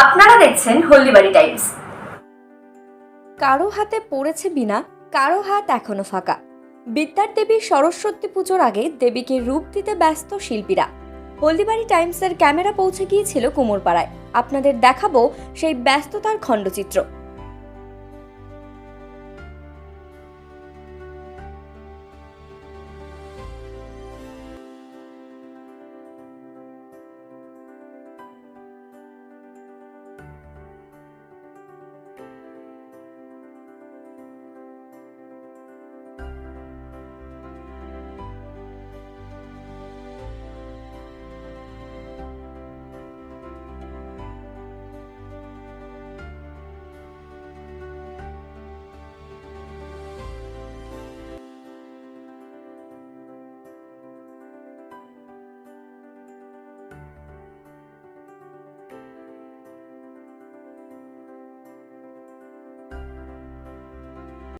আপনারা দেখছেন হলদিবাড়ি টাইমস। কারও হাতে পড়েছে বিনা কারও হাত এখনও ফাঁকা। বিদ্যার দেবী সরস্বতী পুজোর আগে দেবীকে রূপ দিতে ব্যস্ত শিল্পীরা। হলদিবাড়ি টাইমসের ক্যামেরা পৌঁছে গিয়েছিল কুমোরপাড়ায়। আপনাদের দেখাবো সেই ব্যস্ততার খণ্ডচিত্র।